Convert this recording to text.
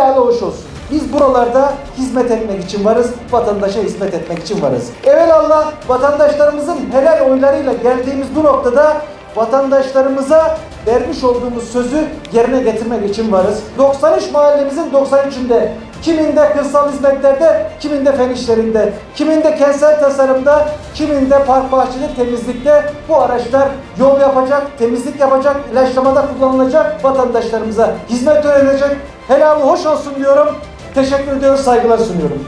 hoş olsun. Biz buralarda hizmet etmek için varız, vatandaşa hizmet etmek için varız. Evelallah vatandaşlarımızın helal oylarıyla geldiğimiz bu noktada vatandaşlarımıza vermiş olduğumuz sözü yerine getirmek için varız. 93 mahallemizin 93'ünde kiminde kırsal hizmetlerde, kiminde fen işlerinde, kiminde kentsel tasarımda, kiminde park bahçede temizlikte bu araçlar yol yapacak, temizlik yapacak, ilaçlamada kullanılacak vatandaşlarımıza hizmet verilecek. Helalı hoş olsun diyorum. Teşekkür ediyoruz, saygılar sunuyorum.